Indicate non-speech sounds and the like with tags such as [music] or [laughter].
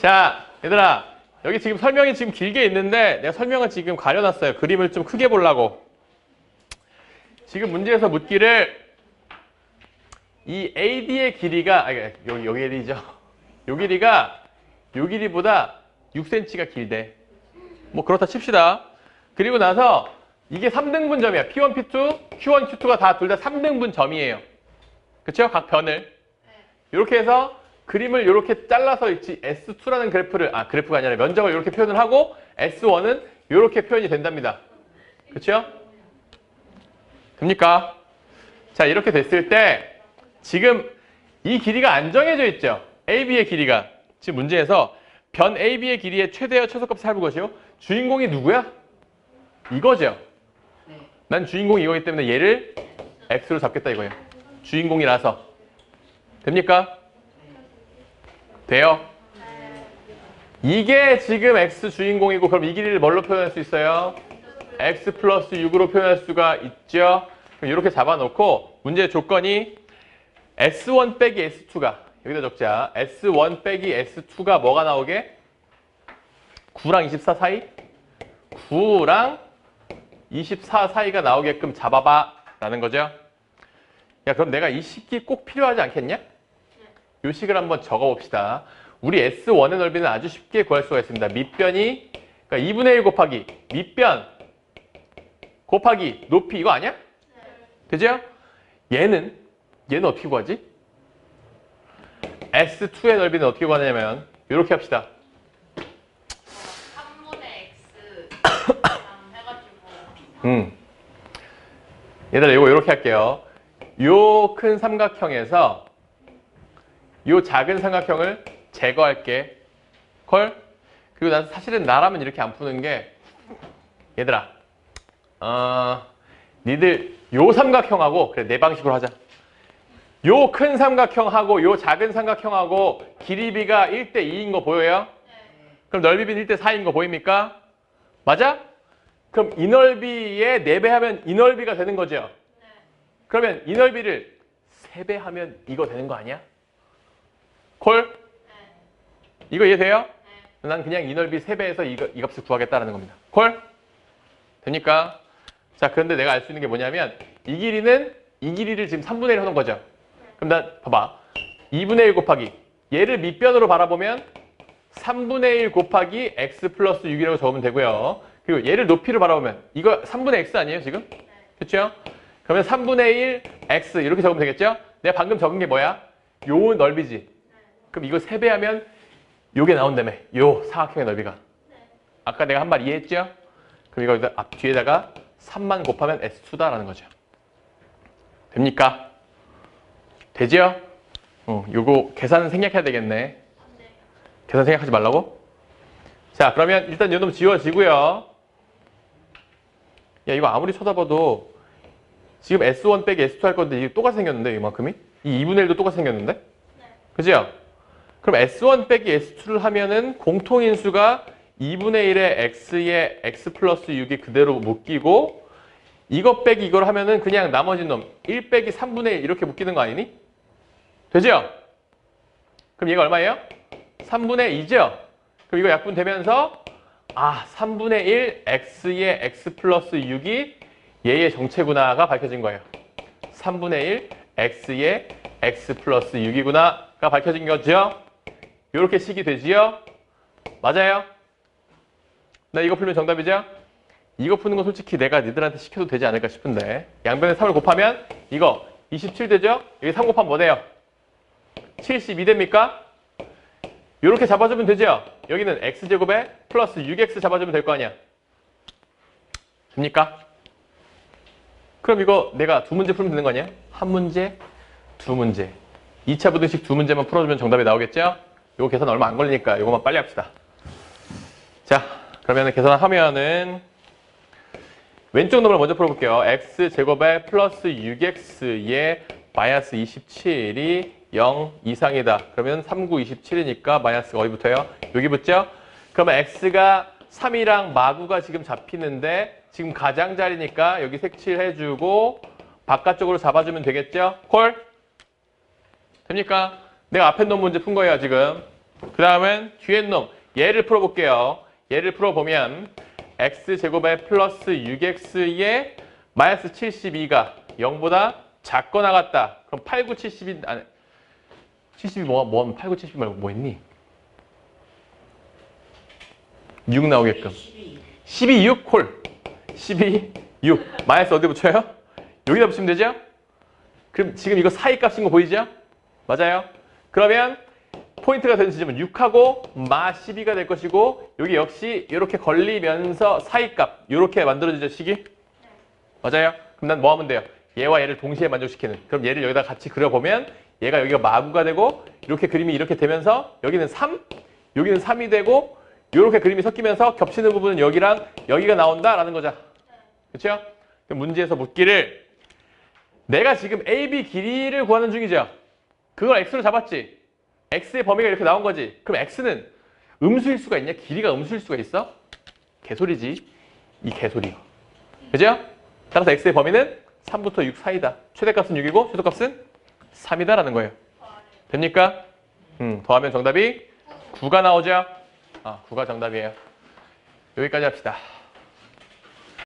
자, 얘들아. 여기 지금 설명이 지금 길게 있는데 내가 설명을 지금 가려놨어요. 그림을 좀 크게 보려고. 지금 문제에서 묻기를 이 AD의 길이가 아니 여기 여기 길이죠. [laughs] 요 길이가 요 길이보다 6cm가 길대. 뭐 그렇다 칩시다. 그리고 나서 이게 3등분 점이야. P1, P2, Q1, Q2가 다 둘 다 3등분 점이에요. 그쵸? 각 변을. 이렇게 해서 그림을 이렇게 잘라서 있지 S2라는 그래프를 아 그래프가 아니라 면적을 이렇게 표현을 하고 S1은 이렇게 표현이 된답니다. 그렇죠? 됩니까? 자 이렇게 됐을 때 지금 이 길이가 안 정해져 있죠. AB의 길이가 지금 문제에서 변 AB의 길이의 최대와 최소값을 살볼 것이요. 주인공이 누구야? 이거죠. 네. 난 주인공이 이거기 때문에 얘를 X로 잡겠다 이거예요. 주인공이라서. 됩니까? 돼요? 이게 지금 X 주인공이고 그럼 이 길이를 뭘로 표현할 수 있어요? X 플러스 6으로 표현할 수가 있죠. 그럼 이렇게 잡아놓고 문제의 조건이 S1 빼기 S2가 여기다 적자. S1 빼기 S2가 뭐가 나오게? 9랑 24 사이? 9랑 24 사이가 나오게끔 잡아봐 라는 거죠. 야 그럼 내가 이 식이 꼭 필요하지 않겠냐? 이 식을 한번 적어봅시다. 우리 S1의 넓이는 아주 쉽게 구할 수가 있습니다. 밑변이 그러니까 2분의 1 곱하기 밑변 곱하기 높이 이거 아니야? 되죠? 얘는 얘는 어떻게 구하지? S2의 넓이는 어떻게 구하냐면 이렇게 합시다. 3분의 x 해가지고 [coughs] 음. 얘들아 이거 이렇게 할게요. 요 큰 삼각형에서 요 작은 삼각형을 제거할게. 콜? 그리고 난 사실은 나라면 이렇게 안 푸는 게 얘들아 어 니들 요 삼각형하고 그래 내 방식으로 하자. 요 큰 삼각형하고 요 작은 삼각형하고 길이비가 1대 2인 거 보여요? 그럼 넓이비는 1대 4인 거 보입니까? 맞아? 그럼 이 넓이에 4배 하면 이 넓이가 되는 거죠? 그러면 이 넓이를 3배 하면 이거 되는 거 아니야? 콜? 이거 이해돼요? 난 그냥 이 넓이 3배에서 이, 이 값을 구하겠다는 겁니다. 콜? 됩니까? 자, 그런데 내가 알 수 있는 게 뭐냐면 이 길이는 이 길이를 지금 3분의 1 하는 거죠. 그럼 난 봐봐. 2분의 1 곱하기 얘를 밑변으로 바라보면 3분의 1 곱하기 x 플러스 6이라고 적으면 되고요. 그리고 얘를 높이로 바라보면 이거 3분의 x 아니에요 지금? 그렇죠? 그러면 3분의 1 x 이렇게 적으면 되겠죠? 내가 방금 적은 게 뭐야? 요 넓이지. 그럼 이거 3배 하면 요게 나온다며. 요 사각형의 넓이가. 아까 내가 한 말 이해했죠? 그럼 이거 앞 뒤에다가 3만 곱하면 S2다라는 거죠. 됩니까? 되죠? 어, 요거 계산 생략해야 되겠네. 계산 생각하지 말라고? 자, 그러면 일단 요놈 지워지고요. 야, 이거 아무리 쳐다봐도 지금 S1 빼기 S2 할 건데 이게 똑같이 생겼는데, 이만큼이? 이 2분의 1도 똑같이 생겼는데? 그죠? 그럼 S1 빼기 S2를 하면은 공통인수가 2분의 1의 X에 X 플러스 6이 그대로 묶이고 이거 빼기 이걸 하면은 그냥 나머지 놈 1 빼기 3분의 1 이렇게 묶이는 거 아니니? 되죠? 그럼 얘가 얼마예요? 3분의 2죠? 그럼 이거 약분되면서 아 3분의 1 x의 x 플러스 6이 얘의 정체구나가 밝혀진 거예요. 3분의 1 x의 x 플러스 6이구나가 밝혀진 거죠? 이렇게 식이 되지요? 맞아요? 나 이거 풀면 정답이죠? 이거 푸는 건 솔직히 내가 니들한테 시켜도 되지 않을까 싶은데 양변에 3을 곱하면 이거 27 되죠? 여기 3 곱하면 뭐 돼요? 72 됩니까? 이렇게 잡아주면 되죠? 여기는 x제곱에 플러스 6x 잡아주면 될 거 아니야. 됩니까? 그럼 이거 내가 두 문제 풀면 되는 거 아니야? 한 문제, 두 문제. 2차 부등식 두 문제만 풀어주면 정답이 나오겠죠? 이거 계산 얼마 안 걸리니까 이거만 빨리 합시다. 자, 그러면 계산하면은 왼쪽 놈을 먼저 풀어볼게요. x제곱에 플러스 6x에 마이너스 27이 0 이상이다. 그러면 3, 9, 27이니까 마이너스가 어디 붙어요? 여기 붙죠? 그러면 x가 3이랑 마구가 지금 잡히는데 지금 가장자리니까 여기 색칠해주고 바깥쪽으로 잡아주면 되겠죠? 콜? 됩니까? 내가 앞에 놓은 문제 푼 거예요 지금. 그 다음은 뒤에 놈 얘를 풀어볼게요. 얘를 풀어보면 x제곱에 플러스 6x에 마이너스 72가 0보다 작거나 같다. 그럼 8, 9, 72 아니 72 뭐, 뭐 8, 9, 72 말고 뭐 했니? 6 나오게끔 12. 12, 6콜 12, 6 마이너스 어디 붙여요? 여기다 붙이면 되죠? 그럼 지금 이거 사이 값인 거 보이죠? 맞아요? 그러면 포인트가 되는 지점은 6하고 마 12가 될 것이고 여기 역시 이렇게 걸리면서 사이 값 이렇게 만들어지죠 식이? 맞아요? 그럼 난 뭐 하면 돼요? 얘와 얘를 동시에 만족시키는 그럼 얘를 여기다 같이 그려보면 얘가 여기가 마구가 되고 이렇게 그림이 이렇게 되면서 여기는 3 여기는 3이 되고 이렇게 그림이 섞이면서 겹치는 부분은 여기랑 여기가 나온다라는 거죠. 그렇죠? 문제에서 묻기를 내가 지금 AB 길이를 구하는 중이죠. 그걸 x로 잡았지. x의 범위가 이렇게 나온 거지. 그럼 x는 음수일 수가 있냐? 길이가 음수일 수가 있어? 개소리지. 이 개소리요. 그죠? 따라서 x의 범위는 3부터 6 사이다. 최대값은 6이고 최소값은 3이다라는 거예요. 됩니까? 음, 더하면 정답이 9가 나오죠? 아, 9가 정답이에요. 여기까지 합시다.